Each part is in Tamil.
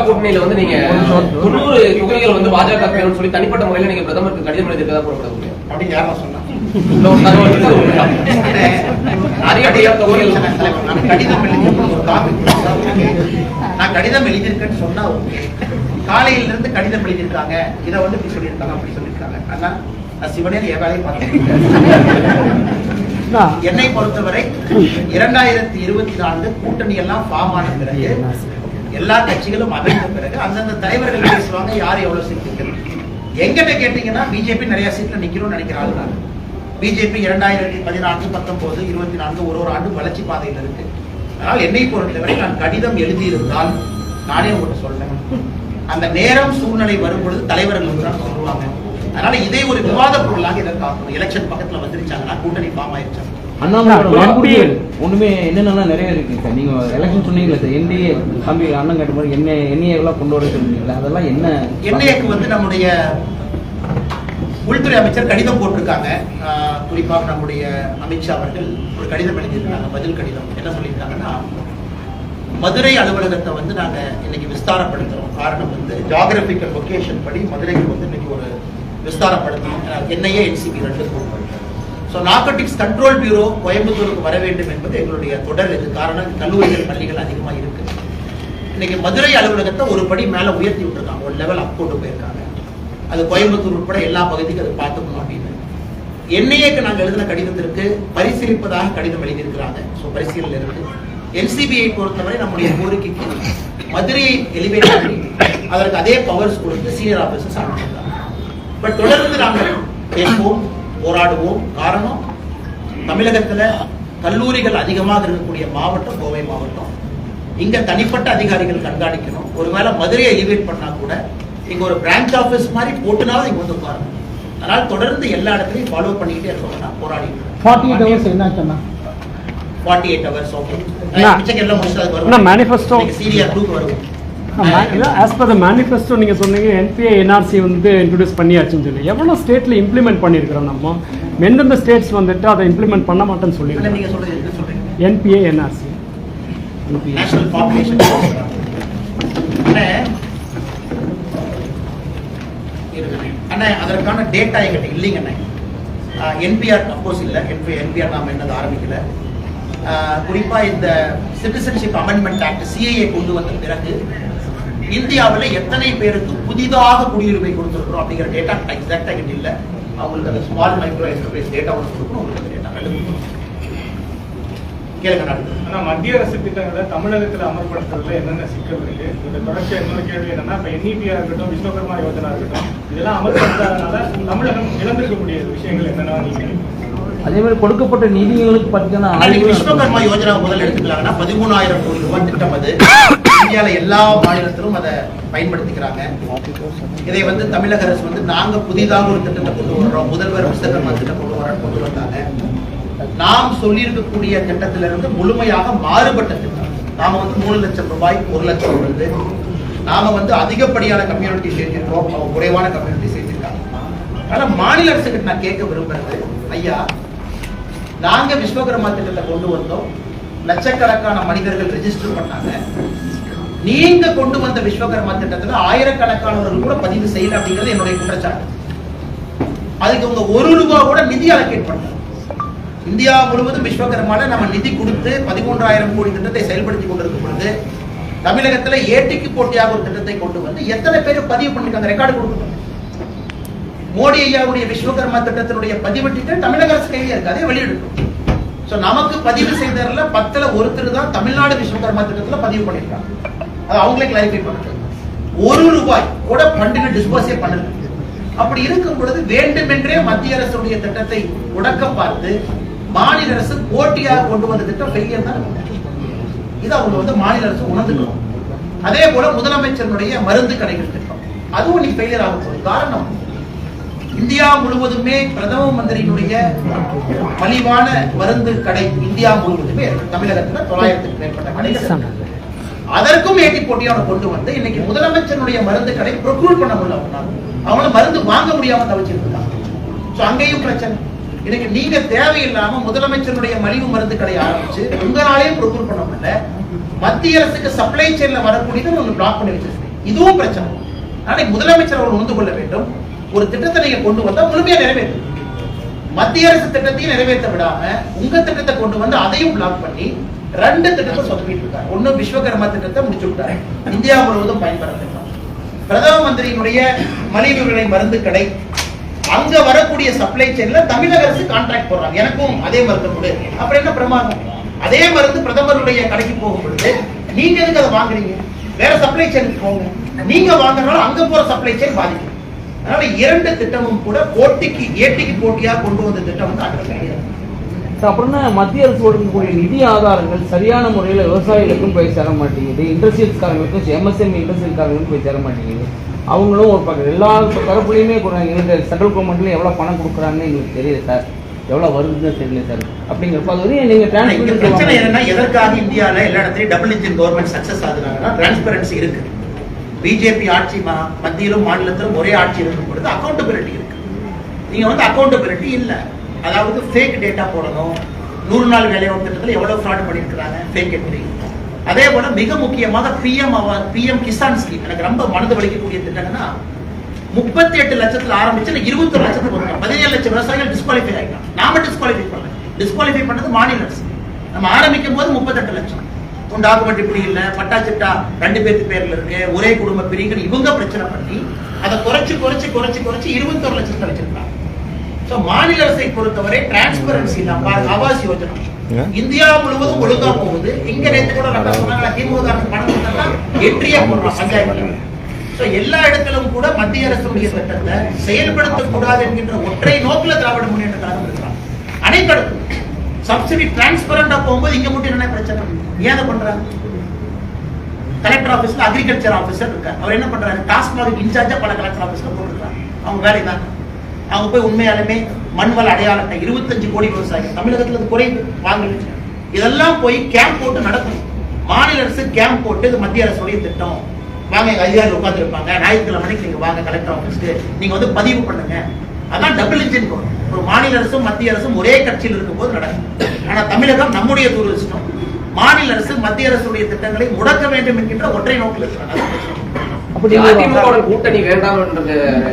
திமுக கூட்டணியில வந்து நீங்க தொண்ணூறு தொகுதிகள் வந்து பாஜக வேணும்னு சொல்லி தனிப்பட்ட முறையில நீங்க பிரதமருக்கு கடிதம் எழுதியிருக்கதா கூறப்படக்கூடிய அப்படின்னு யாரும் சொன்னா நான் கடிதம் எழுதியிருக்கேன்னு சொன்னா காலையில இருந்து கடிதம் எழுதியிருக்காங்க. இதை வந்து இப்படி சொல்லியிருக்காங்க அப்படி சொல்லியிருக்காங்க. ஆனா சிவனே என் வேலையை பார்த்தேன் என்னை பொறுத்தவரை இரண்டாயிரத்தி இருபத்தி நான்கு கூட்டணி எல்லாம் ஃபார்ம் ஆன பிறகு எல்லா கட்சிகளும் அமைந்த பிறகு அந்தந்த தலைவர்கள் பேசுவாங்க யார் எவ்வளவு சீட் நிற்கிறது எங்கிட்ட கேட்டீங்கன்னா பிஜேபி நிறைய சீட்ல நிக்கணும்னு நினைக்கிறாங்க நான் பிஜேபி இரண்டாயிரத்தி பதினான்கு பத்தொன்பது இருபத்தி நான்கு ஒரு ஒரு ஆண்டு வளர்ச்சி பாதையில் இருக்கு. அதனால் என்னை பொறுத்தவரை நான் கடிதம் எழுதியிருந்தால் நானே உங்களுக்கு சொல்றேன். அந்த நேரம் சூழ்நிலை வரும் பொழுது தலைவர்கள் வந்து தான் சொல்லுவாங்க. அதனால இதை ஒரு விவாத பொருளாக இதை காக்கணும் எலெக்ஷன் பக்கத்துல வந்துருச்சாங்கன்னா கூட்டணி பாமாயிருச்சாங்க அண்ணாமலையோட ஒண்ணுமே என்னென்னலாம் நிறைய இருக்கு சார்? நீங்க எலெக்ஷன் சொன்னீங்களே சார் என்டிஏ தம்பி அண்ணன் கேட்ட மாதிரி என்ன என்ஏ எல்லாம் கொண்டு வர சொன்னீங்களா அதெல்லாம் என்ன? என்ஐஏக்கு வந்து நம்முடைய உள்துறை அமைச்சர் கடிதம் போட்டிருக்காங்க. ஆஹ் குறிப்பாக நம்முடைய அமித்ஷா அவர்கள் ஒரு கடிதம் எழுதியிருக்காங்க பதில் கடிதம். என்ன சொல்லியிருக்காங்கன்னா மதுரை அலுவலகத்தை வந்து நாங்க இன்னைக்கு விஸ்தாரப்படுத்துறோம். காரணம் வந்து ஜியாகிரபிக்கல் லொகேஷன் படி மதுரைக்கு வந்து இன்னைக்கு ஒரு விஸ்தாரப்படுத்தணும். என்ஐஏ என்சிபி ரெண்டு ஸோ நார்கோட்டிக்ஸ் கண்ட்ரோல் பியூரோ கோயம்புத்தூருக்கு வர வேண்டும் என்பது எங்களுடைய தொடர் இது. காரணம் கல்லூரிகள் பள்ளிகள் அதிகமாக இருக்கு. இன்னைக்கு மதுரை அலுவலகத்தை ஒரு படி மேல உயர்த்தி விட்டுருக்காங்க. ஒரு லெவல் அப் கொண்டு போயிருக்காங்க. அது கோயம்புத்தூர் உட்பட எல்லா பகுதிக்கும் அது பார்த்துக்கணும் அப்படின்னு என்ஐஏக்கு நாங்கள் எழுதின கடிதத்திற்கு பரிசீலிப்பதாக கடிதம் எழுதியிருக்கிறாங்க. ஸோ பரிசீலனை இருக்கு என்சிபிஐ பொறுத்தவரை நம்முடைய கோரிக்கைக்கு மதுரையை எலிவேட் பண்ணி அதற்கு அதே பவர்ஸ் கொடுத்து சீனியர் ஆபீசர்ஸ் அனுப்பியிருக்காங்க. பட் தொடர்ந்து நாங்கள் கேட்போம். போராடுவோம். காரணம் தமிழகத்துல கல்லூரிகள் அதிகமாக இருக்கக்கூடிய மாவட்டம் கோவை மாவட்டம். இங்க தனிப்பட்ட அதிகாரிகள் கண்காணிக்கணும். ஒருவேளை மதுரையை எலிவேட் பண்ணா கூட இங்க ஒரு பிரான்ச் ஆபீஸ் மாதிரி போட்டுனாலும் இங்க வந்து உட்காரணும் அதனால தொடர்ந்து எல்லா இடத்துலையும் ஃபாலோ பண்ணிக்கிட்டே இருக்கோம்னா போராடி ஃபார்ட்டி எயிட் ஹவர்ஸ் என்னாச்சுன்னா ஃபார்ட்டி எயிட் ஹவர்ஸ் ஓகே எல்லாம் முடிச்சு அது manifesto. சீரியர் டூக்கு வருவோம். ஆஸ் பர் த மேனிஃபெஸ்டோ நீங்க சொன்னீங்க என்பிஏ என்ஆர்சி வந்து இன்ட்ரடியூஸ் பண்ணியாச்சுன்னு சொல்லி. எவ்வளவு ஸ்டேட்ல இம்ப்ளிமெண்ட் பண்ணியிருக்கிறோம் நம்ம? எந்தெந்த ஸ்டேட்ஸ் வந்துட்டு அதை இம்ப்ளிமெண்ட் பண்ண மாட்டேன்னு சொல்றீங்க? என்பிஏ என்ஆர்சி அண்ணே அதற்கான டேட்டா எங்கிட்ட இல்லைங்க அண்ணே. என்பிஆர் அப்கோர்ஸ் இல்லை. என்பி என்பிஆர் நாம என்னது ஆரம்பிக்கல. ஆஹ், குறிப்பா இந்த சிட்டிசன்ஷிப் அமெண்ட்மெண்ட் ஆக்ட் சிஏஏ கொண்டு வந்த பிறகு இந்தியாவில் எத்தனை பேருக்கு புதிதாக குடியுரிமை கொடுத்துருக்கிறோம் அப்படிங்கிற டேட்டா எக்ஸாக்டாக கிட்ட இல்லை. அவங்களுக்கு அந்த ஸ்மால் மைக்ரோ என்டர்பிரைஸ் டேட்டா ஒன்று கொடுக்கணும் உங்களுக்கு டேட்டா கேளுங்க ஆனா மத்திய அரசு திட்டங்களை தமிழகத்துல அமல்படுத்துறதுல என்னென்ன சிக்கல் இருக்கு? இந்த தொடர்ச்சியா இன்னொரு கேள்வி என்னன்னா இப்ப என்இபியா இருக்கட்டும் விஸ்வகர்மா யோஜனா இருக்கட்டும் இதெல்லாம் அமல்படுத்தாதனால தமிழகம் இழந்திருக்கக்கூடிய விஷயங்கள் என்னென்னா நீங்க அதே மாதிரி கொடுக்கப்பட்ட நிதிகளுக்கு ஆய்வு விஸ்வகர்மா யோஜனா முதல்ல எடுத்துக்கலாங்கன்னா பதிமூணாயிரம் கோடி ரூபாய் திட்டம் அது. இந்தியால எல்லா மாநிலத்திலும் அதை பயன்படுத்திக்கிறாங்க. இதை வந்து தமிழக அரசு வந்து நாங்க புதிதாக ஒரு திட்டத்தை கொண்டு வர்றோம். முதல்வர் விஸ்வகர்மா திட்டம் கொண்டு வரோம் கொண்டு வந்தாங்க. நாம் சொல்லியிருக்கக்கூடிய திட்டத்திலிருந்து முழுமையாக மாறுபட்ட திட்டம். நாம வந்து மூணு லட்சம் ரூபாய் ஒரு லட்சம் வருது. நாம வந்து அதிகப்படியான கம்யூனிட்டி சேர்த்திருக்கோம் அவங்க குறைவான கம்யூனிட்டி சேர்த்திருக்காங்க. ஆனா மாநில அரசுக்கு நான் கேட்க விரும்புறது ஐயா நாங்க விஸ்வகர்மா திட்டத்தை கொண்டு வந்தோம். லட்சக்கணக்கான மனிதர்கள் ரெஜிஸ்டர் பண்ணாங்க. நீங்க கொண்டு வந்த விஸ்வகர்மா திட்டத்துல ஆயிரக்கணக்கானவர்கள் கூட பதிவு செய்யல அப்படிங்கிறது என்னுடைய குற்றச்சாட்டு. அதுக்கு உங்க ஒரு ரூபாய் கூட நிதி அலோகேட் பண்ணல. இந்தியா முழுவதும் விஸ்வகர்மால நம்ம நிதி கொடுத்து பதிமூன்றாயிரம் கோடி திட்டத்தை செயல்படுத்தி கொண்டிருக்கும் பொழுது தமிழகத்துல ஏட்டிக்கு போட்டியாக ஒரு திட்டத்தை கொண்டு வந்து எத்தனை பேர் பதிவு பண்ணிருக்காங்க? ரெக்கார்டு கொடுக்கணும் மோடி ஐயாவுடைய விஸ்வகர்மா திட்டத்தினுடைய பதிவு தமிழக அரசு கையில இருக்கு. அதே வெளியிடணும் ஸோ நமக்கு பதிவு செய்ததுல பத்துல ஒருத்தர் தான் தமிழ்நாடு விஸ்வகர்மா திட்டத்தில் பதிவு பண்ணிருக்காங்க. அது அவங்களே கிளாரிஃபை பண்ணுறது ஒரு ரூபாய் கூட ஃபண்டுக்கு டிஸ்போஸே பண்ணல. அப்படி இருக்கும் பொழுது வேண்டுமென்றே மத்திய அரசுடைய திட்டத்தை உடக்க பார்த்து மாநில அரசு போட்டியாக கொண்டு வந்த திட்டம் ஃபெயிலியர் தான் இது அவங்க வந்து மாநில அரசு உணர்ந்துக்கணும். அதே போல முதலமைச்சருடைய மருந்து கடைகள் திட்டம். அதுவும் நீ ஃபெயிலியர் ஆக போகுது. காரணம் இந்தியா முழுவதுமே பிரதம மந்திரியினுடைய மலிவான மருந்து கடை இந்தியா முழுவதுமே. தமிழகத்துல தொள்ளாயிரத்துக்கு மேற்பட்ட கடைகள். அதற்கும் ஏட்டி போட்டியான கொண்டு வந்து இன்னைக்கு முதலமைச்சருடைய மருந்து கடை ப்ரொக்யூர் பண்ண முடியல அவங்கள மருந்து வாங்க முடியாம தவிச்சிருக்காங்க சோ அங்கேயும் பிரச்சனை. இன்னைக்கு நீங்க தேவையில்லாம முதலமைச்சருடைய மலிவு மருந்து கடை ஆரம்பிச்சு உங்களாலேயும் ப்ரொக்யூர் பண்ண முடியல. மத்திய அரசுக்கு சப்ளை செயின்ல வரக்கூடியது நீங்க பிளாக் பண்ணி வச்சிருக்கீங்க இதுவும் பிரச்சனை. நாளைக்கு முதலமைச்சர் அவர்கள் உணர்ந்து கொள்ள வேண்டும். ஒரு திட்டத்தை நீங்க கொண்டு வந்தா முழுமையா நிறைவேற்றும். மத்திய அரசு திட்டத்தையும் நிறைவேற்ற விடாம உங்க திட்டத்தை கொண்டு வந்து அதையும் பிளாக் பண்ணி ரெண்டு திட்டத்தை சொதப்பிட்டு இருக்காரு. ஒண்ணு விஸ்வகர்மா திட்டத்தை முடிச்சு விட்டாரு. இந்தியா முழுவதும் பயன்பெற திட்டம் பிரதம மந்திரியினுடைய மலிவு விலை மருந்து கடை அங்க வரக்கூடிய சப்ளை செயின்ல தமிழக அரசு கான்ட்ராக்ட் போடுறாங்க. எனக்கும் அதே மருந்து கொடு அப்புறம் என்ன பிரமாதம்? அதே மருந்து பிரதமருடைய கடைக்கு போகும் பொழுது நீங்க எதுக்கு அதை வாங்குறீங்க? வேற சப்ளை செயினுக்கு போங்க. நீங்க வாங்குறதுனால அங்க போற சப்ளை செயின் பாதிக்கும் அதனால இரண்டு திட்டமும் கூட போட்டிக்கு ஏட்டிக்கு போட்டியா கொண்டு வந்த திட்டம் வந்து அங்கே கிடையாது So, அப்புறம் தான் மத்திய அரசு கொடுக்கக்கூடிய நிதி ஆதாரங்கள் சரியான முறையில் விவசாயிகளுக்கும் போய் சேர மாட்டேங்குது. இண்டஸ்ட்ரியல்ஸ்காரங்களுக்கும் எம்எஸ்எம்இ இண்டஸ்ட்ரியல்காரங்களுக்கும் போய் சேர மாட்டேங்குது. அவங்களும் ஒரு பக்கம் எல்லா தரப்புலையுமே எங்களுக்கு சென்ட்ரல் கவர்மெண்ட்ல எவ்வளோ பணம் கொடுக்குறாங்கன்னு எங்களுக்கு தெரியல சார். எவ்வளோ வருதுன்னு தெரியல சார். அப்படிங்கிறப்ப அது வந்து நீங்கள் பிரச்சனை என்னன்னா எதற்காக இந்தியால எல்லா இடத்துலயும் டபுள் இன்ஜின் கவர்மெண்ட் சக்சஸ் ஆகுறாங்கன்னா டிரான்ஸ்பரன்சி இருக்கு. பிஜேபி ஆட்சி மத்தியிலும் மாநிலத்திலும் ஒரே ஆட்சி இருக்கும் பொழுது அக்கௌண்டபிலிட்டி இருக்கு. நீங்க வந்து அக்கௌண்டபிலிட்டி இல்லை. அதாவது ஃபேக் டேட்டா போடணும். நூறு நாள் வேலை திட்டத்தில் எவ்வளவு ஃப்ராட் பண்ணியிருக்கிறாங்க ஃபேக் என்ட்ரி அதே போல மிக முக்கியமாக பிஎம் பிஎம் கிசான் ஸ்கீம் எனக்கு ரொம்ப மனது வலிக்கக்கூடிய திட்டம்னா முப்பத்தி எட்டு லட்சத்துல ஆரம்பிச்சு இருபத்தி லட்சத்துக்கு வரும் பதினேழு லட்சம் விவசாயிகள் டிஸ்குவாலிஃபை ஆகிட்டான் நாம டிஸ்குவாலிஃபை பண்ணல. டிஸ்குவாலிஃபை பண்ணது மாநில அரசு. நம்ம ஆரம்பிக்கும் போது முப்பத்தெட்டு லட்சம். உன் டாக்குமெண்ட் இப்படி இல்ல பட்டா சிட்டா ரெண்டு பேர்த்து பேர்ல இருக்கு ஒரே குடும்ப பிரிவுகள் இவங்க பிரச்சனை பண்ணி அதை குறைச்சு குறைச்சு குறைச்சு குறைச்சு இருபத்தொரு லட்சத்துல வச்சிருக்காங்க. சோ மாநில அரசை பொறுத்தவரை டிரான்ஸ்பரன்சி தான் ஆவாஸ் யோஜனா. இந்தியா முழுவதும் ஒழுங்கா போகுது. இங்க நேத்து கூட நம்ம சொன்னாங்க திமுக பணம் கொடுத்தா என்ட்ரியா போடுறோம் பஞ்சாயத்து. சோ எல்லா இடத்திலும் கூட மத்திய அரசுடைய திட்டத்தை செயல்படுத்தக்கூடாது என்கின்ற ஒற்றை நோக்கில திராவிட முன்னேற்ற கழகம் இருக்கிறாங்க. அனைத்து சப்சிடி டிரான்ஸ்பரண்டா போகும்போது இங்க மட்டும் என்ன பிரச்சனை? ஏன் அதை பண்றாங்க? கலெக்டர் ஆஃபீஸ்ல அக்ரிகல்ச்சர் ஆஃபீஸர் இருக்கார். அவர் என்ன பண்றாரு? டாஸ்மாக் இன்சார்ஜா பல கலெக்டர் ஆஃபீஸ்ல போட்டுருக்காங்க அவங்க வேலை தான் அவங்க போய் உண்மையாலுமே மண்வள அடையாளத்தை இருபத்தஞ்சு கோடி விவசாயிகள் தமிழகத்துல குறைந்து குறைவு. இதெல்லாம் போய் கேம்ப் போட்டு நடக்கணும். மாநில அரசு கேம்ப் போட்டு இது மத்திய அரசுடைய திட்டம். வாங்க எங்க அதிகாரி உட்காந்துருப்பாங்க ஞாயிற்றுக்கிழமை மணிக்கு நீங்க வாங்க கலெக்டர் ஆஃபீஸ்க்கு நீங்க வந்து பதிவு பண்ணுங்க. அதான் டபுள் இன்ஜின் போகணும் மாநில அரசும் மத்திய அரசும் ஒரே கட்சியில் இருக்கும்போது நடக்கும். ஆனா தமிழகம் நம்முடைய துரதிருஷ்டம். மாநில அரசு மத்திய அரசுடைய திட்டங்களை முடக்க வேண்டும் என்கின்ற ஒற்றை நோக்கில் இருக்கிறாங்க. கூட்டணி வேண்டாம் என்ற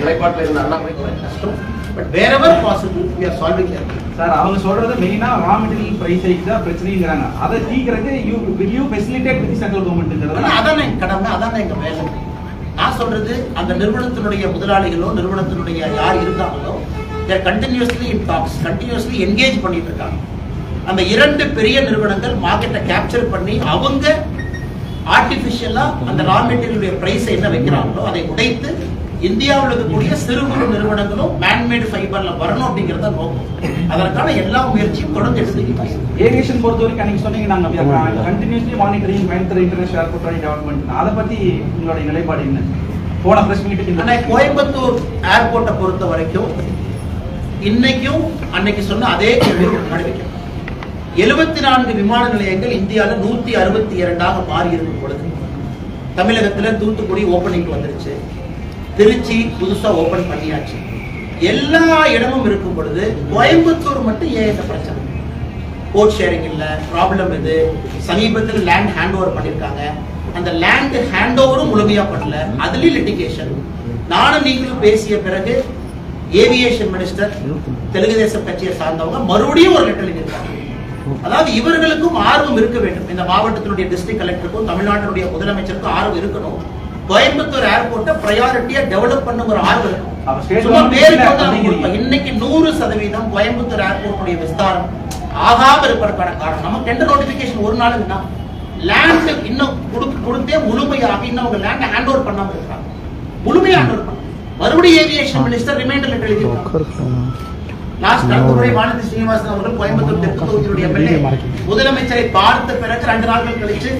நிலைப்பாட்டில் இருந்த அண்ணாமலை கஷ்டம். But wherever possible we are solving that. Sir அவங்க சொல்றது மெயினா ரா மெட்டீரியல் பிரைஸ் ஹைக் தான் பிரச்சனைங்கிறாங்க. அதை தீக்கிறதுக்கு you will you facilitate with central ஆனா கவர்மெண்ட்ங்கிறது அதானே எங்க கடமை அதானே எங்க வேலை. நான் சொல்றது அந்த நிறுவனத்தினுடைய முதலாளிகளோ நிறுவனத்தினுடைய யார் இருக்காங்களோ there continuously in talks continuously engage பண்ணிட்டு இருக்காங்க அந்த இரண்டு பெரிய நிறுவனங்கள் மார்க்கெட்டை கேப்சர் பண்ணி அவங்க ஆர்டிபிஷியலா அந்த ரா மெட்டீரியலுடைய பிரைஸ் என்ன வைக்கிறாங்களோ அதை உடைத்து இந்தியாவில் இருக்கக்கூடிய சிறு குறு நிறுவனங்களும் மேன்மேடு ஃபைபர்ல வரணும் அப்படிங்கறத நோக்கம். அதற்கான எல்லா முயற்சியும் தொடர்ந்து எடுத்துக்கிட்டு ஏவியேஷன் பொறுத்த வரைக்கும் அன்னைக்கு சொன்னீங்க நாங்க continuously monitoring Coimbatore international airport development அதை பத்தி உங்களுடைய நிலைப்பாடு என்ன? போன பிரஸ் மீட்டுக்கு கோயம்புத்தூர் ஏர்போர்ட்டை பொறுத்த வரைக்கும் இன்னைக்கும் அன்னைக்கு சொன்ன அதே கேள்வி எழுபத்தி நான்கு விமான நிலையங்கள் இந்தியாவில் நூத்தி அறுபத்தி இரண்டாக மாறி இருக்கும் பொழுது தமிழகத்துல தூத்துக்குடி ஓபனிங் வந்துருச்சு. திருச்சி புதுசா ஓபன் பண்ணியாச்சு. எல்லா இடமும் இருக்கும் பொழுது கோயம்புத்தூர் மட்டும் ஏன் இந்த பிரச்சனை. கோட் ஷேரிங் இல்ல ப்ராப்ளம் இது. சமீபத்தில் லேண்ட் ஹேண்ட் ஓவர் பண்ணிருக்காங்க. அந்த லேண்ட் ஹேண்ட் ஓவரும் முழுமையா பண்ணல. அதுலயும் லிட்டிகேஷன் நானும் நீங்களும் பேசிய பிறகு ஏவியேஷன் மினிஸ்டர் தெலுங்கு தேசம் கட்சியை சார்ந்தவங்க மறுபடியும் ஒரு லெட்டர் எழுதியிருக்காங்க. அதாவது இவர்களுக்கும் ஆர்வம் இருக்க வேண்டும். இந்த மாவட்டத்தினுடைய டிஸ்ட்ரிக்ட் கலெக்டருக்கும் தமிழ்நாட்டினுடைய முதலமைச்சருக்கும் ஆர்வம் இருக்கணும். கோயம்புத்தூர் ஏர்போர்ட்டை ப்ரையாரிட்டியா டெவலப் பண்ணுங்கிற ஆர்வம். கொடுப்போம். இன்னைக்கு நூறு சதவீதம் கோயம்புத்தூர் ஏர்போர்ட்டுடைய விஸ்தாரம் ஆகாம இருப்பதற்கான காரணம். நம்ம டெண்டர் நோட்டிபிகேஷன் ஒரு நாள் தான். லேண்ட் இன்னும் கொடுத்து முழுமையாக இன்னும் அவங்க லேண்ட் ஹேண்ட் ஓவர் பண்ணாம இருக்காங்க. முழுமையா ஹேண்ட் ஓவர் மறுபடியும் ஏவியேஷன் மினிஸ்டர் ரிமைண்டர் லெட்டர் எழுதியிருக்காங்க. லாஸ்ட் அடுத்த வானதி ஸ்ரீனிவாசன் அவர்கள் கோயம்புத்தூர் தெற்கு தொகுதியுடைய எம்எல்ஏ முதலமைச்சரை பார்த்த பிறகு ரெண்டு நாட்கள் கழிச்சு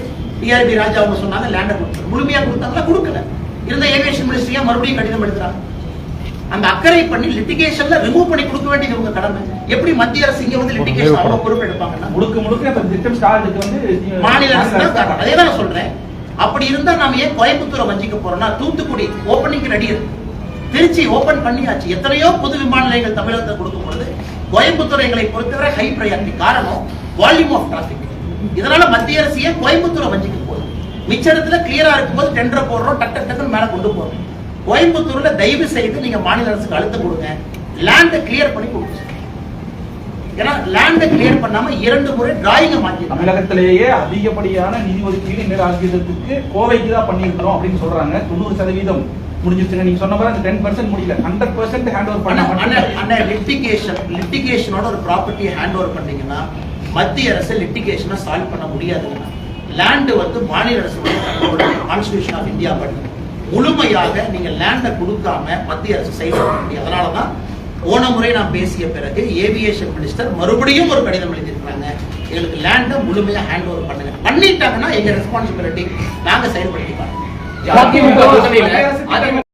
டிஆர்பி ராஜா அவங்க சொன்னாங்க லேண்டை கொடுத்தாங்க. முழுமையா கொடுத்தாங்களா? கொடுக்கல. இருந்த ஏவியேஷன் மினிஸ்ட்ரியா மறுபடியும் கடிதம் எழுதுறாங்க அந்த அக்கறை பண்ணி லிட்டிகேஷன்ல ரிமூவ் பண்ணி கொடுக்க வேண்டியது உங்க கடமை. எப்படி மத்திய அரசு இங்க வந்து லிட்டிகேஷன் அவ்வளவு பொறுப்பு எடுப்பாங்கன்னா? முழுக்க முழுக்க இப்ப திட்டம் ஸ்டார்ட் வந்து மாநில அரசு தான். அதே தான் நான் சொல்றேன். அப்படி இருந்தா நாம ஏன் கோயம்புத்தூரை வஞ்சிக்க போறோம்னா தூத்துக்குடி ஓப்பனிங் ரெடி இருக்கு. திருச்சி ஓபன் பண்ணியாச்சு. எத்தனையோ புது விமான நிலையங்கள் தமிழகத்தில் கொடுக்கும் பொழுது கோயம்புத்தூர் எங்களை பொறுத்தவரை ஹை ப்ரையாரிட்டி காரணம் வால்யூம் ஆஃப் டிராபிக் இதனால மத்திய அரசியே கோயம்புத்தூரை வஞ்சிக்க போகுது? மிச்ச இடத்துல கிளியரா இருக்கும்போது டெண்டர் போடுறோம் டக்கு டக்குன்னு மேல கொண்டு போறோம். கோயம்புத்தூர்ல தயவு செய்து நீங்க மாநில அரசுக்கு அழுத்தம் கொடுங்க. லேண்டை கிளியர் பண்ணி கொடுங்க. ஏன்னா லேண்டை கிளியர் பண்ணாம இரண்டு முறை டிராயிங்கை மாற்றி தமிழகத்திலேயே அதிகப்படியான நிதி ஒதுக்கீடு இந்த ஆகியதற்கு கோவைக்கு தான் பண்ணியிருக்கிறோம் அப்படின்னு சொல்றாங்க. தொண்ணூறு சதவீதம். முடிஞ்சிருச்சுங்க நீங்க சொன்ன மாதிரி அந்த டென் பர்சன்ட் முடியல ஹண்ட்ரட் பர்சன்ட் ஹேண்ட் ஓவர் பண்ண லிட்டிகேஷன் லிட்டிகேஷனோட ஒரு ப்ராப்பர்ட்டியை ஹேண்ட் ஓவர் பண்ணீங்கன்னா மத்திய அரசு லிட்டிகேஷனை சால்வ் பண்ண முடியாதுங்க. லேண்ட் வந்து மாநில அரசு கான்ஸ்டியூஷன் ஆஃப் இந்தியா படி. முழுமையாக நீங்க லேண்டை கொடுக்காம மத்திய அரசு செயல்பட அதனால தான் போன முறை நான் பேசிய பிறகு ஏவியேஷன் மினிஸ்டர் மறுபடியும் ஒரு கடிதம் எழுதியிருக்காங்க எங்களுக்கு லேண்டை முழுமையா ஹேண்ட் ஓவர் பண்ணுங்க. பண்ணிட்டாங்கன்னா எங்க ரெஸ்பான்சிபிலிட்டி நாங்க செயல்படுத்தி பாருங்க आपकी भी